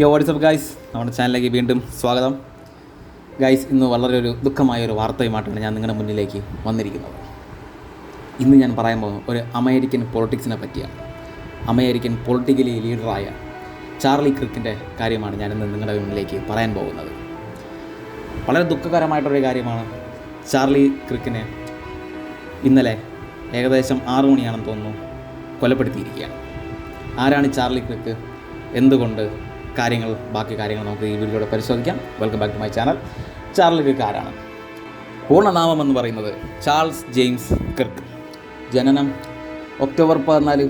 യോ WhatsApp guys നമ്മുടെ ചാനലിലേക്ക് വീണ്ടും സ്വാഗതം. ഗായ്സ് ഇന്ന് വളരെ ഒരു ദുഃഖമായ ഒരു വാർത്തയുമായിട്ടാണ് ഞാൻ നിങ്ങളുടെ മുന്നിലേക്ക് വന്നിരിക്കുന്നത്. ഇന്ന് ഞാൻ പറയാൻ പോകുന്നത് ഒരു അമേരിക്കൻ പൊളിറ്റിക്സിനെ പറ്റിയാണ്. അമേരിക്കൻ പൊളിറ്റിക്കലി ലീഡറായ ചാർലി ക്രിക്കിന്റെ കാര്യമാണ് ഞാനിന്ന് നിങ്ങളുടെ മുന്നിലേക്ക് പറയാൻ പോകുന്നത്. വളരെ ദുഃഖകരമായിട്ടൊരു കാര്യമാണ് ചാർലി ക്രിക്കിനെ ഇന്നലെ ഏകദേശം ആറു മണിയാണെന്ന് തോന്നുന്നു കൊലപ്പെടുത്തിയിരിക്കുകയാണ്. ആരാണ് ചാർലി ക്രിക്ക്? എന്തുകൊണ്ട് കാര്യങ്ങൾ ബാക്കി കാര്യങ്ങൾ നമുക്ക് ഈ വീഡിയോയുടെ പരിശോധിക്കാം. Welcome back to my channel Charlie Kirk ആരാണ് പൂർണനാമം എന്ന് പറയുന്നത് ചാൾസ് ജെയിംസ് കിർക്ക് ജനനം ഒക്ടോബർ പതിനാല്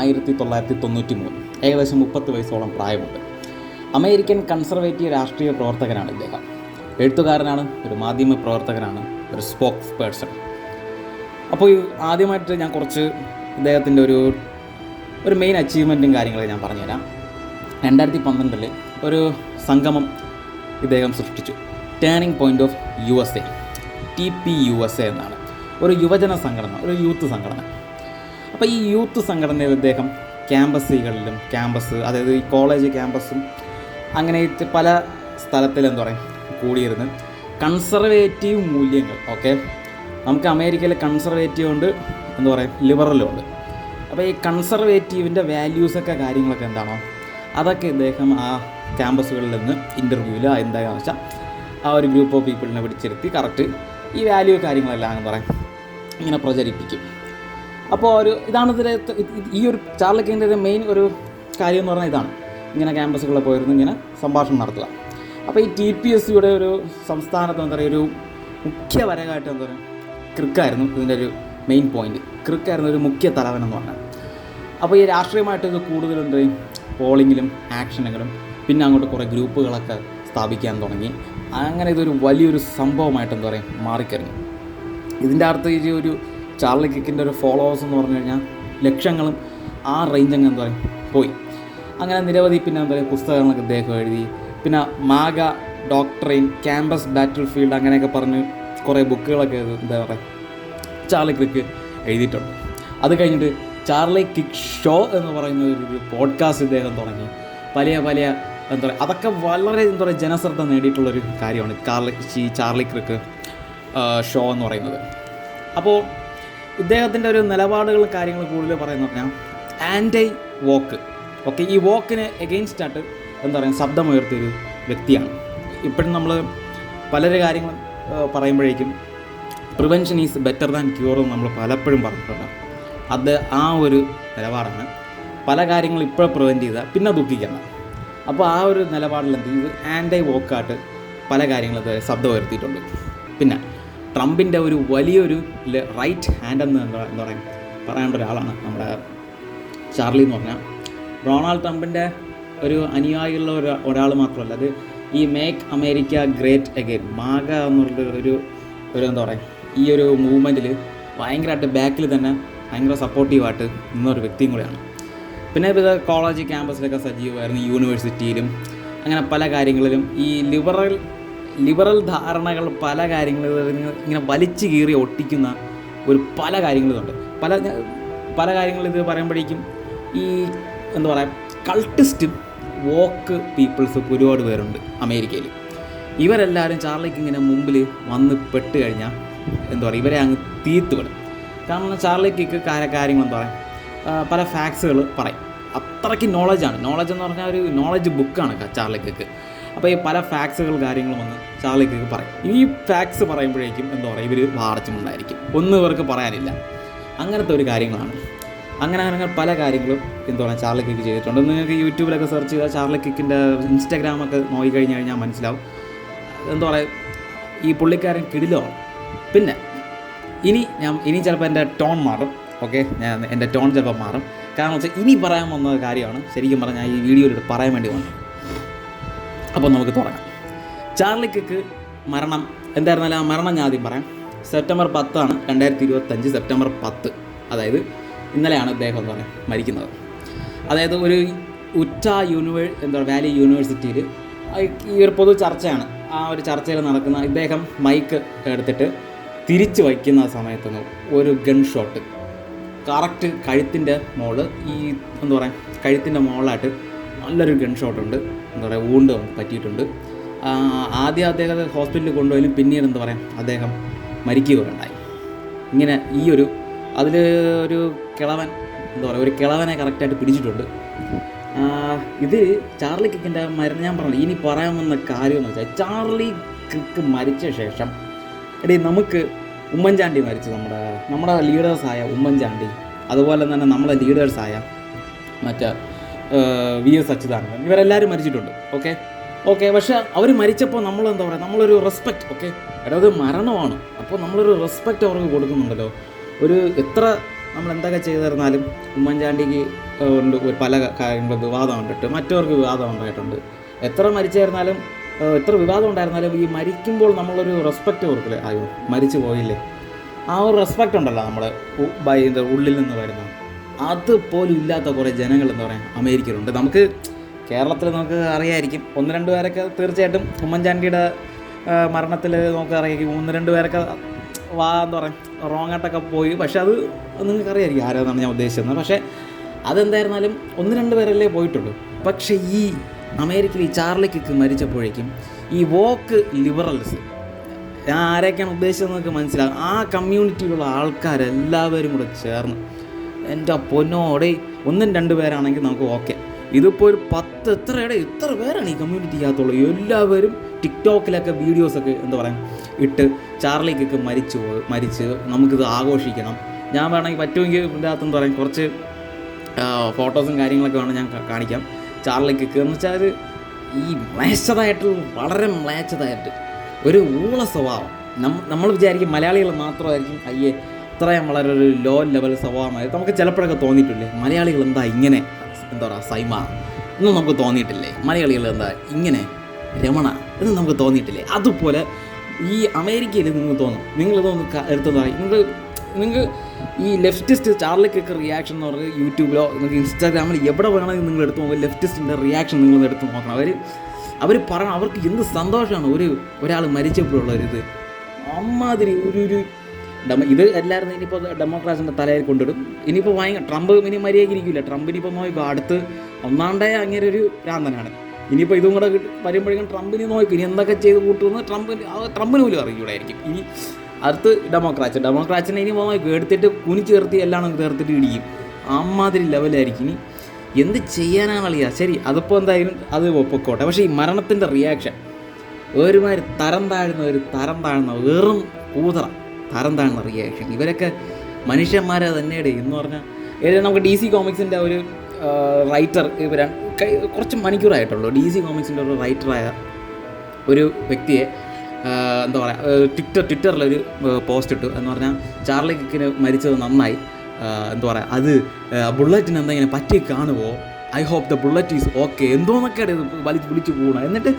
ആയിരത്തി തൊള്ളായിരത്തി തൊണ്ണൂറ്റി മൂന്ന് ഏകദേശം മുപ്പത്ത് വയസ്സോളം പ്രായമുണ്ട്. അമേരിക്കൻ കൺസർവേറ്റീവ് രാഷ്ട്രീയ പ്രവർത്തകനാണ് ഇദ്ദേഹം. എഴുത്തുകാരനാണ് ഒരു മാധ്യമ പ്രവർത്തകനാണ് ഒരു സ്പോക്സ് പേഴ്സൺ അപ്പോൾ ആദ്യമായിട്ട് ഞാൻ കുറച്ച് ഇദ്ദേഹത്തിന്റെ ഒരു ഒരു മെയിൻ അച്ചീവ്മെന്റും കാര്യങ്ങളും ഞാൻ പറഞ്ഞുതരാം. രണ്ടായിരത്തി പന്ത്രണ്ടിൽ ഒരു സംഗമം ഇദ്ദേഹം സൃഷ്ടിച്ചു. Turning point of U S A T P U S A എന്നാണ്. ഒരു യുവജന സംഘടന ഒരു യൂത്ത് സംഘടന. അപ്പോൾ ഈ യൂത്ത് സംഘടനയിൽ ഇദ്ദേഹം ക്യാമ്പസുകളിലും ക്യാമ്പസ് അതായത് ഈ കോളേജ് ക്യാമ്പസും അങ്ങനെ പല സ്ഥലത്തിൽ എന്താ പറയുക കൂടിയിരുന്ന്. കൺസർവേറ്റീവ് മൂല്യങ്ങൾ ഓക്കെ? നമുക്ക് അമേരിക്കയിൽ കൺസർവേറ്റീവ് ഉണ്ട് എന്ന് പറയും ലിബറലും ഉണ്ട്. അപ്പോൾ ഈ കൺസർവേറ്റീവിന്റെ വാല്യൂസൊക്കെ കാര്യങ്ങളൊക്കെ എന്താണോ? അതൊക്കെ ഇദ്ദേഹം ആ ക്യാമ്പസുകളിൽ നിന്ന് ഇന്റർവ്യൂവിൽ എന്താ വെച്ചാൽ ആ ഒരു ഗ്രൂപ്പ് ഓഫ് പീപ്പിളിനെ പിടിച്ചിരുത്തി കറക്റ്റ് ഈ വാല്യൂ കാര്യങ്ങളെല്ലാം എന്ന് പറയും. ഇങ്ങനെ പ്രചരിപ്പിക്കും. അപ്പോൾ ഒരു ഇതാണ് ഇതിലെ ഈ ഒരു ചാർലക്കേന്റെ ഒരു മെയിൻ ഒരു കാര്യം എന്ന് പറഞ്ഞാൽ ഇതാണ്. ഇങ്ങനെ ക്യാമ്പസുകളിൽ പോയിരുന്നു ഇങ്ങനെ സംഭാഷണം നടത്തുക. അപ്പോൾ ഈ ടി പി എസ് സിയുടെ ഒരു സംസ്ഥാനത്ത് എന്താ പറയുക ഒരു മുഖ്യ വരകായിട്ട് എന്താ പറയുക ക്രിക്കായിരുന്നു ഇതിന്റെ ഒരു മെയിൻ പോയിന്റ് ക്രിക്കായിരുന്നു ഒരു മുഖ്യ തലവൻ എന്ന് പറഞ്ഞാൽ. അപ്പോൾ ഈ രാഷ്ട്രീയമായിട്ട് ഇത് കൂടുതലുണ്ട് പോളിങ്ങിലും ആക്ഷനുകളും പിന്നെ അങ്ങോട്ട് കുറേ ഗ്രൂപ്പുകളൊക്കെ സ്ഥാപിക്കാൻ തുടങ്ങി. അങ്ങനെ ഇതൊരു വലിയൊരു സംഭവമായിട്ട് എന്താ പറയുക മാറിക്കറിഞ്ഞു ഇതിന്റെ അർത്ഥം ഈ ഒരു ചാർലി കിക്കിന്റെ ഒരു ഫോളോവേഴ്സ് എന്ന് പറഞ്ഞു കഴിഞ്ഞാൽ ലക്ഷങ്ങളും ആ റേഞ്ച് അങ്ങ് എന്താ പറയുക പോയി. അങ്ങനെ നിരവധി പിന്നെ എന്താ പറയുക പുസ്തകങ്ങളൊക്കെ ഇദ്ദേഹം എഴുതി. പിന്നെ MAGA doctrine campus battlefield അങ്ങനെയൊക്കെ പറഞ്ഞ് കുറേ ബുക്കുകളൊക്കെ എന്താ പറയുക ചാർലി ക്രിക്ക് എഴുതിയിട്ടുണ്ട്. അത് കഴിഞ്ഞിട്ട് ചാർലി കിക്ക് ഷോ എന്ന് പറയുന്ന ഒരു പോഡ്കാസ്റ്റ് ഇദ്ദേഹം തുടങ്ങി. വലിയ പല എന്താ പറയുക അതൊക്കെ വളരെ എന്താ പറയുക ജനശ്രദ്ധ നേടിയിട്ടുള്ളൊരു കാര്യമാണ് ചാർലി ചാർലി ക്രിക്ക് ഷോ എന്ന് പറയുന്നത്. അപ്പോൾ ഇദ്ദേഹത്തിന്റെ ഒരു നിലപാടുകളും കാര്യങ്ങളും കൂടുതൽ പറയുന്നത് പറഞ്ഞാൽ ആന്റൈ വോക്ക് ഓക്കെ ഈ വോക്കിന് എഗെയിൻസ്റ്റ് ആയിട്ട് എന്താ പറയുക ശബ്ദമുയർത്തിയൊരു വ്യക്തിയാണ്. ഇപ്പോഴും നമ്മൾ പലരു കാര്യങ്ങളും പറയുമ്പോഴേക്കും prevention is better than cure എന്ന് നമ്മൾ പലപ്പോഴും പറഞ്ഞിട്ടുണ്ട്. അത് ആ ഒരു നിലപാടാണ്. പല കാര്യങ്ങൾ ഇപ്പോൾ പ്രിവെന്റ് ചെയ്താൽ പിന്നെ ദുഃഖിക്കണം. അപ്പോൾ ആ ഒരു നിലപാടിൽ എന്ത് ചെയ്തു? ആന്റൈ വോക്കായിട്ട് പല കാര്യങ്ങളും ഇതുവരെ ശബ്ദം ഉയർത്തിയിട്ടുണ്ട്. പിന്നെ ട്രംപിന്റെ ഒരു വലിയൊരു റൈറ്റ് ഹാൻഡ് എന്ന് എന്താ പറയുക പറയേണ്ട ഒരാളാണ് നമ്മുടെ ചാർലി എന്ന് പറഞ്ഞാൽ ഡൊണാൾഡ് ട്രംപിന്റെ ഒരു അനുയായിയുള്ള ഒരു ഒരാൾ മാത്രമല്ല അത് ഈ make America great again MAGA എന്നുള്ള ഒരു ഒരു എന്താ പറയുക ഈ ഒരു മൂവ്മെന്റിൽ ഭയങ്കരമായിട്ട് ബാക്കിൽ തന്നെ ഭയങ്കര സപ്പോർട്ടീവായിട്ട് നിന്നൊരു വ്യക്തിയും കൂടെയാണ്. പിന്നെ ഇത് കോളേജ് ക്യാമ്പസിലൊക്കെ സജീവമായിരുന്നു യൂണിവേഴ്സിറ്റിയിലും അങ്ങനെ പല കാര്യങ്ങളിലും. ഈ ലിബറൽ ലിബറൽ ധാരണകൾ പല കാര്യങ്ങളിലും ഇങ്ങനെ വലിച്ചു കീറി ഒട്ടിക്കുന്ന ഒരു പല കാര്യങ്ങളുമുണ്ട് പല പല കാര്യങ്ങൾ ഇത് പറയുമ്പോഴേക്കും ഈ എന്താ പറയുക കൾട്ടിസ്റ്റും വോക്ക് പീപ്പിൾസ് ഒരുപാട് പേരുണ്ട് അമേരിക്കയിൽ ഇവരെല്ലാവരും ചാർലിക്ക് ഇങ്ങനെ മുമ്പിൽ വന്ന് പെട്ട് കഴിഞ്ഞാൽ എന്താ പറയുക ഇവരെ അങ്ങ് തീർത്ത് വിടും. കാരണം ചാർലിക്ക് കിക്ക് പറയുക ആ, പല ഫാക്ട്സുകൾ പറയും. അത്രയ്ക്ക് നോളജാണ് നോളജ് എന്ന് പറഞ്ഞാൽ ഒരു നോളജ് ബുക്കാണ് ചാർലിക്ക് അപ്പോൾ ഈ പല ഫാക്ട്സുകൾ കാര്യങ്ങളും വന്ന് ചാർലിക്ക് പറയും. ഈ ഫാക്ട്സ് പറയുമ്പോഴേക്കും എന്താ പറയുക ഇവർ വാർച്ചുമുണ്ടായിരിക്കും ഒന്നും ഇവർക്ക് പറയാനില്ല. അങ്ങനത്തെ ഒരു കാര്യങ്ങളാണ്. അങ്ങനെ അങ്ങനെ പല കാര്യങ്ങളും എന്താ പറയുക ചാർലി കിക്ക് ചെയ്തിട്ടുണ്ട്. നിങ്ങൾക്ക് യൂട്യൂബിലൊക്കെ സെർച്ച് ചെയ്താൽ ചാർലി കിക്കിന്റെ ഇൻസ്റ്റാഗ്രാമൊക്കെ നോക്കി കഴിഞ്ഞ് കഴിഞ്ഞാൽ മനസ്സിലാവും. എന്താ പറയുക ഈ പുള്ളിക്കാരൻ കിടിലമാണ്. പിന്നെ ഇനി ഞാൻ ഇനി ചിലപ്പോൾ എന്റെ ടോൺ മാറും. ഓക്കെ ഞാൻ എന്റെ ടോൺ ചിലപ്പോൾ മാറും. കാരണം വെച്ചാൽ ഇനി പറയാൻ വന്ന കാര്യമാണ്. ശരിക്കും പറഞ്ഞാൽ ഈ വീഡിയോയിലൂടെ പറയാൻ വേണ്ടി വന്നത്. അപ്പോൾ നമുക്ക് തുടങ്ങാം. ചാർലിക്ക് മരണം. എന്തായിരുന്നാലും ആ മരണം ഞാൻ ആദ്യം പറയാം. സെപ്റ്റംബർ പത്താണ് രണ്ടായിരത്തി ഇരുപത്തഞ്ച് സെപ്റ്റംബർ പത്ത്. അതായത് ഇന്നലെയാണ് അദ്ദേഹം എന്ന് പറഞ്ഞാൽ മരിക്കുന്നത്. അതായത് ഒരു ഉറ്റ യൂണിവേ എന്താ വാലി യൂണിവേഴ്സിറ്റിയിൽ ഈ ഒരു പൊതു ചർച്ചയാണ്. ആ ഒരു ചർച്ചയിൽ നടക്കുന്ന ഇദ്ദേഹം മൈക്ക് എടുത്തിട്ട് തിരിച്ച് വയ്ക്കുന്ന സമയത്തൊന്ന് ഒരു ഗൺ ഷോട്ട് കറക്റ്റ് കഴുത്തിന്റെ മോൾ ഈ എന്താ പറയുക കഴുത്തിന്റെ മോളായിട്ട് നല്ലൊരു ഗൺ ഷോട്ടുണ്ട് എന്താ പറയുക വൂണ്ട് പറ്റിയിട്ടുണ്ട്. ആദ്യം അദ്ദേഹത്തെ ഹോസ്പിറ്റലിൽ കൊണ്ടുപോയാലും പിന്നീട് എന്താ പറയുക അദ്ദേഹം മരിക്കുകയുണ്ടായി. ഇങ്ങനെ ഈ ഒരു അതിൽ ഒരു കിളവൻ എന്താ പറയുക ഒരു കിളവനെ കറക്റ്റായിട്ട് പിടിച്ചിട്ടുണ്ട്. ഇത് ചാർലി കിക്കിന്റെ മരണം ഞാൻ പറഞ്ഞു ഇനി പറയാൻ വന്ന കാര്യം എന്ന് വെച്ചാൽ ചാർലി കിക്ക് മരിച്ച ശേഷം എടീ നമുക്ക് ഉമ്മൻചാണ്ടി മരിച്ചു. നമ്മുടെ നമ്മുടെ ലീഡേഴ്സായ ഉമ്മൻചാണ്ടി അതുപോലെ തന്നെ നമ്മുടെ ലീഡേഴ്സായ മറ്റേ വി എസ് അച്യുതാനന്ദൻ ഇവരെല്ലാവരും മരിച്ചിട്ടുണ്ട് ഓക്കെ? ഓക്കെ പക്ഷേ അവർ മരിച്ചപ്പോൾ നമ്മൾ എന്താ പറയുക നമ്മളൊരു റെസ്പെക്റ്റ് ഓക്കെ? എടാ അത് മരണമാണ്. അപ്പോൾ നമ്മളൊരു റെസ്പെക്റ്റ് അവർക്ക് കൊടുക്കുന്നുണ്ടല്ലോ. ഒരു എത്ര നമ്മൾ എന്തൊക്കെ ചെയ്തു തരുന്നാലും ഉമ്മൻചാണ്ടിക്ക് ഉണ്ട് പല കാര്യങ്ങളും വിവാദം ഉണ്ടിട്ട് മറ്റവർക്ക് വിവാദം ഉണ്ടായിട്ടുണ്ട്. എത്ര മരിച്ചായിരുന്നാലും ഏഹ്, എത്ര വിവാദം ഉണ്ടായിരുന്നാലും ഈ മരിക്കുമ്പോൾ നമ്മളൊരു റെസ്പെക്റ്റ് കൊടുക്കില്ലേ? അയ്യോ മരിച്ചു പോയില്ലേ? ആ ഒരു റെസ്പെക്റ്റ് ഉണ്ടല്ലോ ബൈ ഉള്ളിൽ നിന്ന് വരുന്ന അതുപോലും ഇല്ലാത്ത കുറേ ജനങ്ങൾ എന്ന് പറയാം അമേരിക്കയിലുണ്ട്. നമുക്ക് കേരളത്തിൽ നമുക്ക് അറിയായിരിക്കും ഒന്ന് രണ്ട് പേരൊക്കെ തീർച്ചയായിട്ടും ഉമ്മൻചാണ്ടിയുടെ മരണത്തിൽ നമുക്ക് അറിയാം. ഒന്ന് രണ്ട് പേരൊക്കെ വാ എന്താ പറയുക റോങ് ആയിട്ടൊക്കെ പോയി. പക്ഷെ അത് നിങ്ങൾക്ക് അറിയായിരിക്കും ആരാന്നാണ് ഞാൻ ഉദ്ദേശിച്ചത്. പക്ഷേ അതെന്തായിരുന്നാലും ഒന്ന് രണ്ട് പേരല്ലേ പോയിട്ടുള്ളൂ. പക്ഷേ ഈ അമേരിക്കയിൽ ഈ ചാർലി കിക്ക് മരിച്ചപ്പോഴേക്കും ഈ വോക്ക് ലിബറൽസ് ഞാൻ ആരൊക്കെയാണ് ഉദ്ദേശിച്ചതെന്നൊക്കെ മനസ്സിലാകും ആ കമ്മ്യൂണിറ്റിയിലുള്ള ആൾക്കാരെല്ലാവരും കൂടെ ചേർന്ന് എന്റെ പൊന്നോടെ ഒന്നും രണ്ട് പേരാണെങ്കിൽ നമുക്ക് ഓക്കെ. ഇതിപ്പോൾ ഒരു പത്ത് എത്ര ഇട എത്ര പേരാണ് ഈ കമ്മ്യൂണിറ്റിക്കകത്തുള്ളത്? എല്ലാവരും ടിക്ടോക്കിലൊക്കെ വീഡിയോസൊക്കെ എന്താ പറയുക ഇട്ട് ചാർലി ചാർലിക്കൊക്കെ മരിച്ചു മരിച്ച് നമുക്കിത് ആഘോഷിക്കണം. ഞാൻ വേണമെങ്കിൽ പറ്റുമെങ്കിൽ എന്താ പറയുക കുറച്ച് ഫോട്ടോസും കാര്യങ്ങളൊക്കെ വേണം ഞാൻ കാണിക്കാം. ചാർലിക്കൊക്കെ കയറുന്ന വെച്ചാൽ ഈ മ്ലേച്ഛതായിട്ട് വളരെ മ്ലേച്ഛതായിട്ട് ഒരു ഊള സ്വഭാവം. നമ്മൾ വിചാരിക്കും മലയാളികൾ മാത്രമായിരിക്കും അയ്യേ ഇത്രയും വളരെ ഒരു ലോ ലെവൽ സ്വഭാവമായി നമുക്ക് ചിലപ്പോഴൊക്കെ തോന്നിയിട്ടില്ലേ? മലയാളികൾ എന്താ ഇങ്ങനെ? എന്താ പറയുക സൈമ എന്ന് നമുക്ക് തോന്നിയിട്ടില്ലേ? മലയാളികൾ എന്താ ഇങ്ങനെ? രമണ എന്ന് നമുക്ക് തോന്നിയിട്ടില്ലേ? അതുപോലെ ഈ അമേരിക്കയിൽ നിങ്ങൾക്ക് തോന്നും. നിങ്ങളിതൊന്ന് എടുത്തതായി നിങ്ങൾ നിങ്ങൾക്ക് ഈ ലെഫ്റ്റിസ്റ്റ് ചാർലിക്കൊക്കെ റിയാക്ഷൻ എന്ന് പറഞ്ഞാൽ യൂട്യൂബിലോ നിങ്ങൾക്ക് ഇൻസ്റ്റാഗ്രാമിൽ എവിടെ വേണമെങ്കിൽ നിങ്ങൾ എടുത്ത് നോക്കുക ലെഫ്റ്റിസ്റ്റിന്റെ റിയാക്ഷൻ നിങ്ങൾ എടുത്ത് നോക്കണം. അവർ അവർ പറയണം അവർക്ക് എന്ത് സന്തോഷമാണ് ഒരു ഒരാൾ മരിച്ചപ്പോഴുള്ളൊരിത് അമ്മാതിരി ഒരു ഒരു ഡെമ ഇത് എല്ലാവരും ഇനിയിപ്പോൾ ഡെമോക്രാസിന്റെ തലയിൽ കൊണ്ടിടും. ഇനിയിപ്പോൾ ഭയങ്കര ട്രംപ് ഇനി മര്യാദയിരിക്കില്ല ട്രംപിനിപ്പോൾ നോക്കിക്കോ അടുത്ത് ഒന്നാണ്ടേ അങ്ങനെ ഒരു ഭ്രാന്തനാണ്. ഇനിയിപ്പോൾ ഇതും കൂടെ വരുമ്പോഴേക്കും ട്രംപിന് നോക്കും. ഇനി എന്തൊക്കെ ചെയ്ത് കൂട്ടുമെന്ന് ട്രംപിന് ട്രംപിന് പോലും അറിയൂടായിരിക്കും ഇനി അടുത്ത് ഡെമോക്രാച്ച് ഡെമോക്രാച്ചിനെ ഇനി നോക്കും എടുത്തിട്ട് കുനി ചേർത്തി എല്ലാം ചേർത്തിട്ട് ഇടിക്കും. അമ്മാതിരി ലെവലായിരിക്കും ഇനി. എന്ത് ചെയ്യാനാണ് അളിയാ ശരി അതിപ്പോൾ എന്തായാലും അത് ഒപ്പക്കോട്ടെ. പക്ഷേ ഈ മരണത്തിന്റെ റിയാക്ഷൻ ഒരുമാതിരി തരം താഴ്ന്ന ഒരു തരം താഴ്ന്ന വെറും കൂതറ തരം താഴ്ന്ന റിയാക്ഷൻ ഇവരൊക്കെ മനുഷ്യന്മാരെ തന്നെയുടെ എന്ന് പറഞ്ഞാൽ നമുക്ക് ഡി സി കോമിക്സിന്റെ ഒരു റൈറ്റർ ഇവരാണ് കുറച്ച് മണിക്കൂറായിട്ടുള്ളൂ. ഡി സി കോമിക്സിന്റെ ഒരു റൈറ്ററായ ഒരു വ്യക്തിയെ എന്താ പറയുക ട്വിറ്റർ ട്വിറ്ററിലൊരു പോസ്റ്റ് ഇട്ടു. എന്ന് പറഞ്ഞാൽ ചാർലി കിക്കിന് മരിച്ചത് നന്നായി. എന്താ പറയുക അത് ബുള്ളറ്റിന് ഇങ്ങനെ പറ്റി കാണുമോ I hope the bullet is okay എന്തോന്നൊക്കെ വലിച്ച് വിളിച്ച് പോകണം എന്നിട്ട്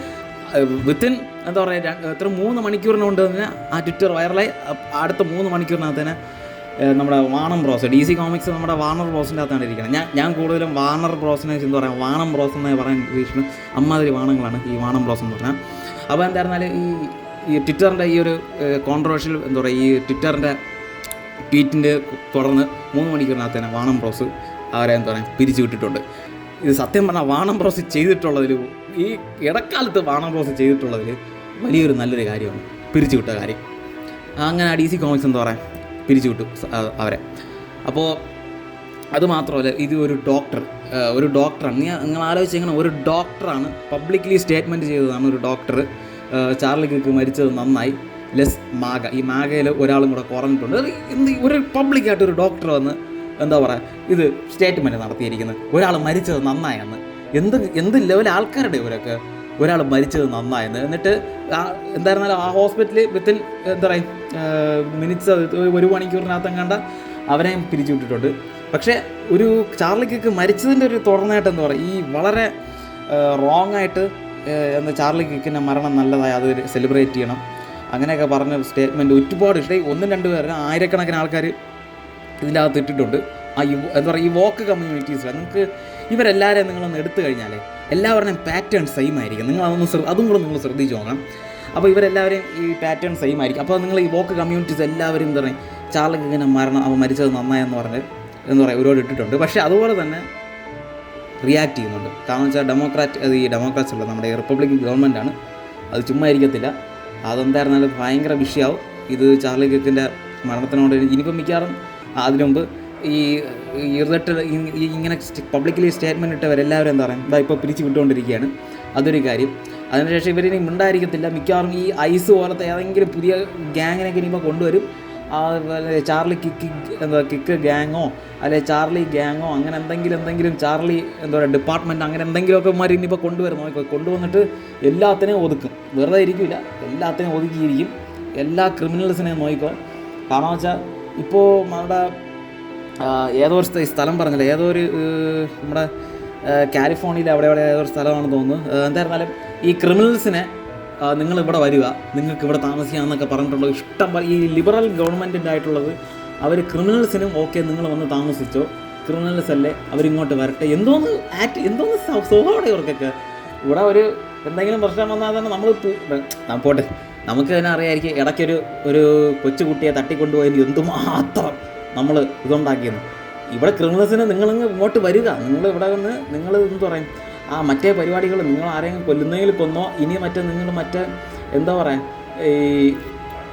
വിത്തിൻ എന്താ പറയുക എത്ര മൂന്ന് മണിക്കൂറിനുണ്ട് തന്നെ ആ ട്വിറ്റർ വൈറലായി അടുത്ത മൂന്ന് മണിക്കൂറിനകത്ത് തന്നെ നമ്മുടെ വാണം ബ്രോസ് ഡി സി കോമിക്സ് നമ്മുടെ വാണർ ബ്രോസിന്റെ അകത്താണ് ഇരിക്കുന്നത് ഞാൻ ഞാൻ കൂടുതലും വാണർ ബ്രോസിനെ എന്താ പറയുക വാണം ബ്രോസ് എന്ന് പറയാൻ ഉദ്ദേശിക്കുന്നത് അമ്മാതിരി വാണങ്ങളാണ് ഈ വാണം ബ്രോസ് എന്ന് പറഞ്ഞാൽ അപ്പോൾ എന്തായിരുന്നാലും ഈ ഈ ട്വിറ്ററിന്റെ ഈ ഒരു കോൺട്രവേഴ്ഷ്യൽ എന്താ പറയുക ഈ ട്വിറ്ററിന്റെ ട്വീറ്റിന്റെ തുടർന്ന് മൂന്ന് മണിക്കൂറിനകത്ത് തന്നെ വാണം ബ്രോസ് അവരെ എന്താ പറയുക പിരിച്ചു വിട്ടിട്ടുണ്ട്. ഇത് സത്യം പറഞ്ഞാൽ വാണം ബ്രോസ് ചെയ്തിട്ടുള്ളതിൽ ഈ ഇടക്കാലത്ത് വാണം ബ്രോസ് ചെയ്തിട്ടുള്ളതിൽ വലിയൊരു നല്ലൊരു കാര്യമാണ് പിരിച്ചു വിട്ട കാര്യം. അങ്ങനെ ഡി സി കോമിക്സ് എന്താ പറയുക പിരിച്ചു വിട്ടു അവരെ. അപ്പോൾ അതുമാത്രമല്ല ഇത് ഒരു ഡോക്ടർ ഒരു ഡോക്ടറാണ്. നിങ്ങൾ ആലോചിച്ചിങ്ങനെ ഒരു ഡോക്ടറാണ് പബ്ലിക്കലി സ്റ്റേറ്റ്മെന്റ് ചെയ്തതാണ് ഒരു ഡോക്ടർ. ചാർലി കിക്ക് മരിച്ചത് നന്നായി. Less MAGA. ഈ മാഗയിൽ ഒരാളും കൂടെ കുറഞ്ഞിട്ടുണ്ട്. ഇന്ന് ഒരു പബ്ലിക്കായിട്ട് ഒരു ഡോക്ടർ വന്ന് എന്താ പറയുക ഇത് സ്റ്റേറ്റ്മെന്റ് നടത്തിയിരിക്കുന്നത്. ഒരാൾ മരിച്ചത് നന്നായെന്ന്. എന്ത് എന്ത് ലെവൽ ആൾക്കാരുടെ ഇവരൊക്കെ ഒരാൾ മരിച്ചത് നന്നായെന്ന്. എന്നിട്ട് എന്തായിരുന്നാലും ആ ഹോസ്പിറ്റലിൽ വിത്തിൻ എന്താ പറയുക മിനിറ്റ്സ് ഒരു മണിക്കൂറിനകത്ത് കണ്ട അവരെയും പിരിച്ചു വിട്ടിട്ടുണ്ട് പക്ഷേ ഒരു ചാർലിക്കൊക്കെ മരിച്ചതിന്റെ ഒരു തുടർന്നായിട്ട് എന്താ പറയുക ഈ വളരെ റോങ് ആയിട്ട് എന്താ ചാർലി കിക്കിന്റെ മരണം നല്ലതായി അതൊരു സെലിബ്രേറ്റ് ചെയ്യണം. അങ്ങനെയൊക്കെ പറഞ്ഞ സ്റ്റേറ്റ്മെന്റ് ഒരുപാട് ഇഷ്ടം. ഒന്നും രണ്ട് പേരും ആയിരക്കണക്കിന് ആൾക്കാർ ഇതിന്റെ അകത്ത് ഇട്ടിട്ടുണ്ട്. ആ യു എന്താ പറയുക ഈ വോക്ക് കമ്മ്യൂണിറ്റീസിൽ നിങ്ങൾക്ക് ഇവരെല്ലാവരെയും നിങ്ങളൊന്ന് എടുത്തു കഴിഞ്ഞാലേ എല്ലാവരുടെയും പാറ്റേൺ സെയിം ആയിരിക്കും. നിങ്ങൾ അതൊന്ന് അതും കൂടെ നിങ്ങൾ ശ്രദ്ധിച്ച് നോക്കണം. അപ്പോൾ ഇവരെല്ലാവരെയും ഈ പാറ്റേൺ സെയിം ആയിരിക്കും. അപ്പോൾ നിങ്ങൾ ഈ വോക്ക് കമ്മ്യൂണിറ്റീസ് എല്ലാവരും എന്താ പറയുക ചാർലൊക്കെ ഇങ്ങനെ മരണം അവൻ മരിച്ചത് നന്നായെന്ന് പറഞ്ഞ് എന്ന് പറയുക ഒരുപാട് ഇട്ടിട്ടുണ്ട്. പക്ഷേ അതുപോലെ തന്നെ റിയാക്ട് ചെയ്യുന്നുണ്ട്. കാരണം വെച്ചാൽ ഡെമോക്രാറ്റ് അത് ഈ ഡെമോക്രാറ്റ്സ് ഉള്ള നമ്മുടെ റിപ്പബ്ലിക് ഗവൺമെന്റാണ് അത് ചുമ്മാ ഇരിക്കത്തില്ല. അതെന്തായിരുന്നാലും ഭയങ്കര വിഷയമാവും ഇത് ചാർലി കിക്കിന്റെ മരണത്തിനോട് ഇനിയിപ്പോൾ മിക്കവാറും അതിനു മുമ്പ് ഈ ഇറിട്ട് ഇങ്ങനെ പബ്ലിക്കലി സ്റ്റേറ്റ്മെന്റ് ഇട്ടവരെല്ലാവരും എന്താ പറയുക ഇതാ ഇപ്പോൾ പിരിച്ചു വിട്ടുകൊണ്ടിരിക്കുകയാണ്. അതൊരു കാര്യം. അതിനുശേഷം ഇവരിനി മിണ്ടായിരിക്കത്തില്ല മിക്കവാറും ഈ ഐസ് പോലത്തെ ഏതെങ്കിലും പുതിയ ഗ്യാങ്ങിനൊക്കെ ഇനിയിപ്പോൾ കൊണ്ടുവരും. ചാർലി കിക്ക് എന്താ കിക്ക് ഗ്യാങ്ങോ അല്ലെ ചാർലി ഗ്യാങ്ങോ അങ്ങനെ എന്തെങ്കിലും എന്തെങ്കിലും ചാർലി എന്താ പറയുക ഡിപ്പാർട്ട്മെന്റ് അങ്ങനെ എന്തെങ്കിലുമൊക്കെ മാറി ഇനിയിപ്പോൾ കൊണ്ടുവരും. നോക്കി കൊണ്ടുവന്നിട്ട് എല്ലാത്തിനെയും ഒതുക്കും. വെറുതെ ഇരിക്കില്ല എല്ലാത്തിനെയും ഒതുക്കിയിരിക്കും. എല്ലാ ക്രിമിനൽസിനെയും നോക്കിക്കോ. കാരണം വെച്ചാൽ ഇപ്പോൾ നമ്മുടെ ഏതോ ഒരു സ്ഥലം പറഞ്ഞില്ല ഏതോ ഒരു നമ്മുടെ കാലിഫോർണിയയിൽ അവിടെ അവിടെ ഏതോ ഒരു സ്ഥലമാണെന്ന് തോന്നുന്നു. എന്തായിരുന്നാലും ഈ ക്രിമിനൽസിനെ നിങ്ങൾ ഇവിടെ വരിക. നിങ്ങൾക്ക് ഇവിടെ താമസിക്കാമെന്നൊക്കെ പറഞ്ഞിട്ടുള്ള ഇഷ്ടം ഈ ലിബറൽ ഗവൺമെന്റിന്റെ ആയിട്ടുള്ളത് അവർ ക്രിമിനൽസിനും ഓക്കെ നിങ്ങൾ വന്ന് താമസിച്ചോ ക്രിമിനൽസ് അല്ലേ അവരിങ്ങോട്ട് വരട്ടെ. എന്തോന്ന് ആക്ട് എന്തോന്ന് സ്വ- സ്വഭാവമാണ് ഇവർക്കൊക്കെ. ഇവിടെ ഒരു എന്തെങ്കിലും പ്രശ്നം വന്നാൽ തന്നെ നമ്മൾ പോട്ടെ. നമുക്ക് തന്നെ അറിയാമായിരിക്കും ഇടയ്ക്കൊരു ഒരു കൊച്ചുകുട്ടിയെ തട്ടിക്കൊണ്ടുപോയതിന് എന്തുമാത്രം നമ്മൾ ഇതുണ്ടാക്കിയെന്ന്. ഇവിടെ ക്രിമിനൽസിന് നിങ്ങളിങ്ങ് ഇങ്ങോട്ട് വരിക. നിങ്ങൾ ഇവിടെ വന്ന് നിങ്ങൾ എന്ത് പറയും. ആ മറ്റേ പരിപാടികൾ നിങ്ങൾ ആരെങ്കിലും കൊല്ലുന്നെങ്കിൽ കൊന്നോ ഇനി മറ്റേ നിങ്ങൾ മറ്റേ എന്താ പറയുക ഈ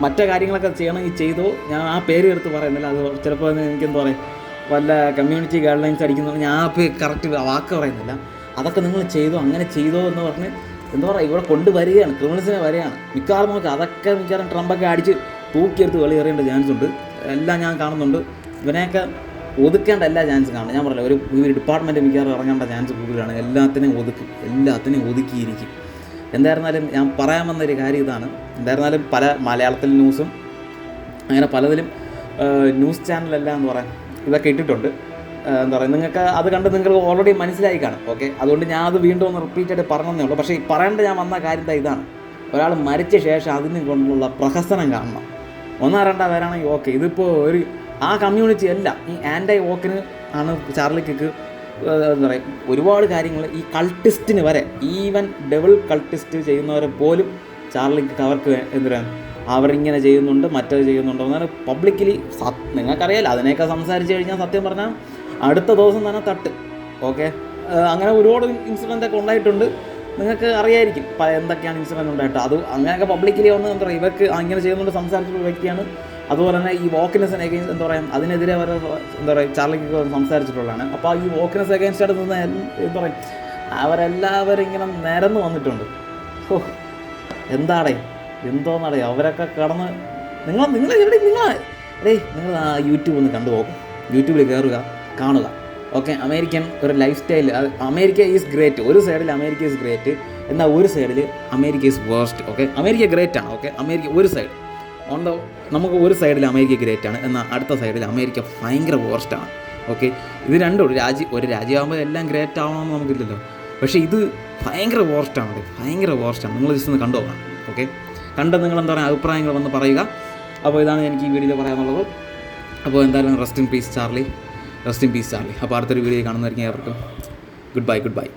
മറ്റേ കാര്യങ്ങളൊക്കെ ചെയ്യണമെങ്കിൽ ചെയ്തോ. ഞാൻ ആ പേര് എടുത്ത് പറയുന്നില്ല അത് ചിലപ്പോൾ എനിക്ക് എന്താ പറയുക വല്ല കമ്മ്യൂണിറ്റി ഗൈഡ് ലൈൻസ് അടിക്കുന്ന ഞാൻ ആ പേര് കറക്റ്റ് വാക്ക് പറയുന്നില്ല. അതൊക്കെ നിങ്ങൾ ചെയ്തോ അങ്ങനെ ചെയ്തോ എന്ന് പറഞ്ഞ് എന്താ പറയുക ഇവിടെ കൊണ്ടുവരികയാണ് ക്രിമിനൽസിനെ വരികയാണ്. മിക്കവാറും നമുക്ക് അതൊക്കെ മിക്കവാറും ട്രംപൊക്കെ അടിച്ച് തൂക്കിയെടുത്ത് വെളിയേറേണ്ട ചാൻസ് ഉണ്ട്. എല്ലാം ഞാൻ കാണുന്നുണ്ട്. ഇവനെയൊക്കെ ഒതുക്കേണ്ട എല്ലാ ചാൻസും കാണും ഞാൻ പറഞ്ഞില്ല ഒരു ഒരു ഡിപ്പാർട്ട്മെന്റ് മിക്കവാറും ഇറങ്ങേണ്ട ചാൻസ് കൂടുതലാണ്. എല്ലാത്തിനെയും ഒതുക്കും. എല്ലാത്തിനെയും ഒതുക്കിയിരിക്കും. എന്തായിരുന്നാലും ഞാൻ പറയാൻ വന്നൊരു കാര്യം ഇതാണ്. എന്തായിരുന്നാലും പല മലയാളത്തിൽ ന്യൂസും അങ്ങനെ പലതിലും ന്യൂസ് ചാനലല്ല എന്ന് പറയാം. ഇതൊക്കെ ഇട്ടിട്ടുണ്ട്. എന്താ പറയുക നിങ്ങൾക്ക് അത് കണ്ട് നിങ്ങൾക്ക് ഓൾറെഡി മനസ്സിലായി കാണും. ഓക്കെ അതുകൊണ്ട് ഞാൻ അത് വീണ്ടും ഒന്ന് റിപ്പീറ്റ് ആയിട്ട് പറഞ്ഞതേ ഉള്ളൂ. പക്ഷേ ഈ പറയേണ്ട ഞാൻ വന്ന കാര്യം ഇതാണ്. ഒരാൾ മരിച്ച ശേഷം അതിന് കൊണ്ടുള്ള പ്രഹസനം കാണണം. ഒന്നാ രണ്ടാ പേരാണെങ്കിൽ ഓക്കെ ഇതിപ്പോൾ ഒരു ആ കമ്മ്യൂണിറ്റി അല്ല ഈ ആന്റൈ വോക്കിന് ആണ് ചാർലിക്ക് എന്താ പറയുക ഒരുപാട് കാര്യങ്ങൾ ഈ കൾട്ടിസ്റ്റിന് വരെ ഈവൻ ഡബിൾ കൾട്ടിസ്റ്റ് ചെയ്യുന്നവരെ പോലും ചാർലിക്ക് അവർക്ക് എന്തിനാണ് അവരിങ്ങനെ ചെയ്യുന്നുണ്ട് മറ്റത് ചെയ്യുന്നുണ്ട് എന്നാൽ പബ്ലിക്കലി നിങ്ങൾക്കറിയാലോ അതിനെയൊക്കെ സംസാരിച്ച് കഴിഞ്ഞാൽ സത്യം പറഞ്ഞാൽ അടുത്ത ദിവസം തന്നെ തട്ട് ഓക്കെ അങ്ങനെ ഒരുപാട് ഇൻസിഡന്റ് ഒക്കെ ഉണ്ടായിട്ടുണ്ട്. നിങ്ങൾക്ക് അറിയായിരിക്കും എന്തൊക്കെയാണ് ഇൻസിഡന്റ് ഉണ്ടായിട്ട്. അത് അങ്ങനെയൊക്കെ പബ്ലിക്കലി വന്ന് എന്താ പറയുക ഇവർക്ക് അങ്ങനെ ചെയ്യുന്നുണ്ട് സംസാരിച്ചിട്ടുള്ള വ്യക്തിയാണ് അതുപോലെ തന്നെ ഈ എഗൈൻസ്റ്റ് എന്താ പറയുക അതിനെതിരെ അവർ എന്താ പറയുക ചാർലിക്ക് സംസാരിച്ചിട്ടുള്ളതാണ്. അപ്പോൾ ഈ വോക്കിനെസ് എഗൈൻസ്റ്റ് ആയിട്ട് നിന്ന് എന്താ പറയുക അവരെല്ലാവരും ഇങ്ങനെ നിരന്ന് വന്നിട്ടുണ്ട്. ഓ എന്താടേ എന്തോന്നടേ അവരൊക്കെ കടന്ന് നിങ്ങൾ നിങ്ങൾ എവിടെ നിങ്ങൾ ഡേയ് നിങ്ങൾ ആ യൂട്യൂബ് ഒന്ന് കണ്ടു നോക്കും. യൂട്യൂബിൽ കയറുക കാണുക. ഓക്കെ അമേരിക്കൻ ഒരു lifestyle America is great ഒരു സൈഡിൽ അമേരിക്ക ഈസ് ഗ്രേറ്റ് എന്നാൽ ഒരു സൈഡിൽ America is worst okay America great ആണ്. ഓക്കെ അമേരിക്ക ഒരു സൈഡ് ഓൺ ദ നമുക്ക് ഒരു സൈഡിൽ അമേരിക്ക ഗ്രേറ്റാണ് എന്നാൽ അടുത്ത സൈഡിൽ അമേരിക്ക ഭയങ്കര വേർസ്റ്റാണ് ഓക്കെ ഇത് രണ്ടും രാജ്യം ഒരു രാജ്യമാകുമ്പോൾ എല്ലാം ഗ്രേറ്റ് ആവണമെന്ന് നമുക്കില്ലല്ലോ. പക്ഷേ ഇത് ഭയങ്കര വേർസ്റ്റാണ് ഭയങ്കര വേർസ്റ്റാണ് നിങ്ങൾ ജസ്റ്റ് ഒന്ന് കണ്ടു നോക്കാം ഓക്കെ കണ്ട് നിങ്ങൾ എന്താ പറയുക അഭിപ്രായങ്ങൾ വന്ന് പറയുക. അപ്പോൾ ഇതാണ് എനിക്ക് ഈ വീഡിയോയിൽ പറയാനുള്ളത്. അപ്പോൾ എന്തായാലും rest in peace Charlie. Rest in peace Charlie. അപ്പോൾ അടുത്തൊരു വീഡിയോ കാണുന്നതായിരിക്കും. ഏവർക്കും. Good bye good bye